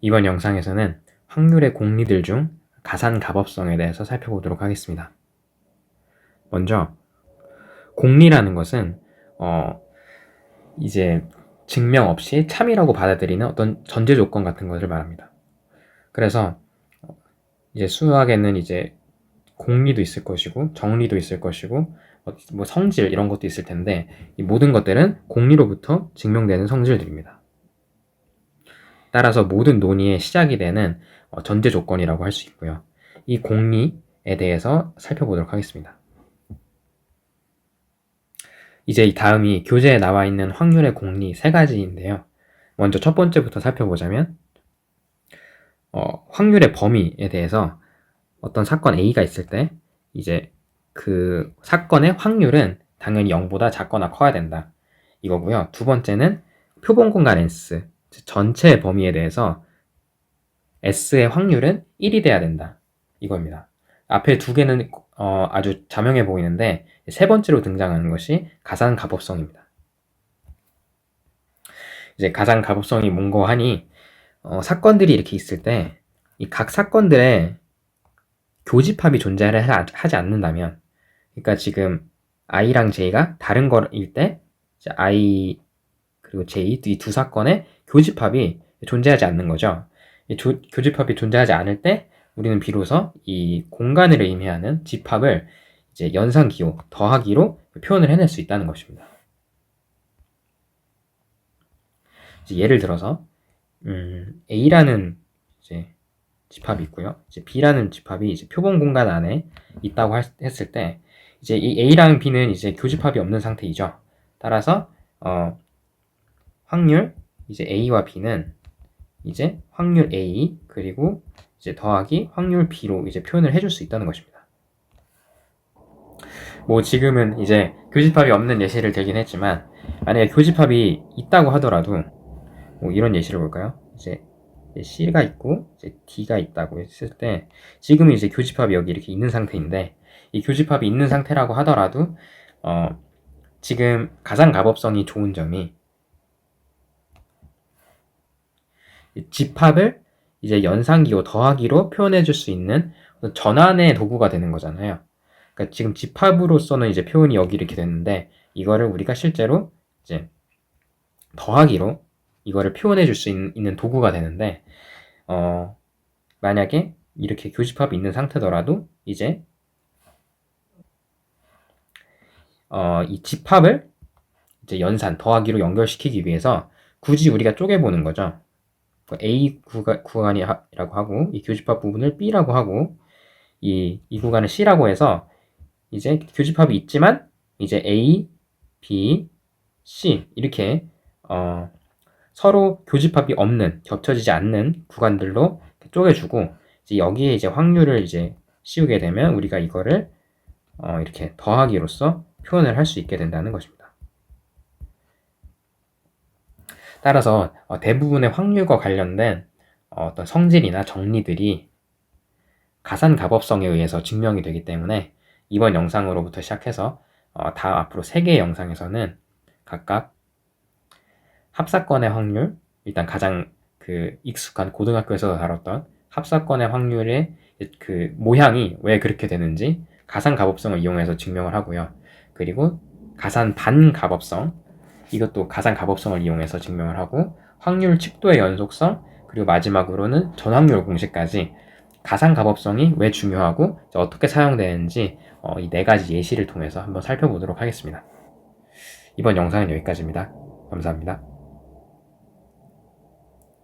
이번 영상에서는 확률의 공리들 중 가산 가법성에 대해서 살펴보도록 하겠습니다. 먼저 공리라는 것은 어 이제 증명 없이 참이라고 받아들이는 어떤 전제 조건 같은 것을 말합니다. 그래서 이제 수학에는 이제 공리도 있을 것이고 정리도 있을 것이고 뭐 성질 이런 것도 있을 텐데 이 모든 것들은 공리로부터 증명되는 성질들입니다. 따라서 모든 논의의 시작이 되는 어, 전제 조건이라고 할 수 있고요. 이 공리에 대해서 살펴보도록 하겠습니다. 이제 이 다음이 교재에 나와 있는 확률의 공리 세 가지인데요. 먼저 첫 번째부터 살펴보자면 어, 확률의 범위에 대해서 어떤 사건 A가 있을 때 이제 그 사건의 확률은 당연히 0보다 작거나 커야 된다. 이거고요. 두 번째는 표본 공간 S, 전체 범위에 대해서 S의 확률은 1이 돼야 된다. 이겁니다. 앞에 두 개는 어, 아주 자명해 보이는데 세 번째로 등장하는 것이 가산 가법성입니다. 이제 가산 가법성이 뭔고 하니 어, 사건들이 이렇게 있을 때 이 각 사건들의 교집합이 존재를 하지 않는다면 그러니까 지금 i랑 j가 다른 거일 때 i 그리고 j 이두 사건의 교집합이 존재하지 않는 거죠. 이 조, 교집합이 존재하지 않을 때 우리는 비로소 이 공간을 의미하는 집합을 이제 연산기호, 더하기로 표현을 해낼 수 있다는 것입니다. 예를 들어서 음, A라는 이제 집합이 있고요. 이제 B라는 집합이 이제 표본 공간 안에 있다고 했을 때 이제 이 A랑 B는 이제 교집합이 없는 상태이죠. 따라서 어, 확률 이제 A와 B는 이제 확률 A 그리고 이제 더하기 확률 B로 이제 표현을 해줄 수 있다는 것입니다. 뭐 지금은 이제 교집합이 없는 예시를 들긴 했지만 만약에 교집합이 있다고 하더라도 뭐 이런 예시를 볼까요? 이제 C가 있고 이제 D가 있다고 했을 때 지금은 이제 교집합이 여기 이렇게 있는 상태인데 이 교집합이 있는 상태라고 하더라도 어 지금 가장 가법성이 좋은 점이 집합을 이제 연산기호 더하기로 표현해 줄 수 있는 전환의 도구가 되는 거잖아요. 그러니까 지금 집합으로서는 이제 표현이 여기 이렇게 됐는데 이거를 우리가 실제로 이제 더하기로 이거를 표현해 줄 수 있는 도구가 되는데 어 만약에 이렇게 교집합이 있는 상태더라도 이제 어, 이 집합을 이제 연산 더하기로 연결시키기 위해서 굳이 우리가 쪼개보는 거죠. 그 A 구간, 구간이라고 하고 이 교집합 부분을 B라고 하고 이, 이 구간을 C라고 해서 이제 교집합이 있지만 이제 A, B, C 이렇게 어, 서로 교집합이 없는 겹쳐지지 않는 구간들로 쪼개주고 이제 여기에 이제 확률을 이제 씌우게 되면 우리가 이거를 어, 이렇게 더하기로써 표현을 할 수 있게 된다는 것입니다. 따라서 어, 대부분의 확률과 관련된 어, 어떤 성질이나 정리들이 가산 가법성에 의해서 증명이 되기 때문에 이번 영상으로부터 시작해서 어, 다 앞으로 3개의 영상에서는 각각 합사건의 확률, 일단 가장 그 익숙한 고등학교에서 다뤘던 합사건의 확률의 그 모양이 왜 그렇게 되는지 가산 가법성을 이용해서 증명을 하고요. 그리고 가산 반가법성, 이것도 가산 가법성을 이용해서 증명을 하고 확률 칙도의 연속성 그리고 마지막으로는 전확률 공식까지 가상 가법성이 왜 중요하고 어떻게 사용되는지 어, 이 네 가지 예시를 통해서 한번 살펴보도록 하겠습니다. 이번 영상은 여기까지입니다. 감사합니다.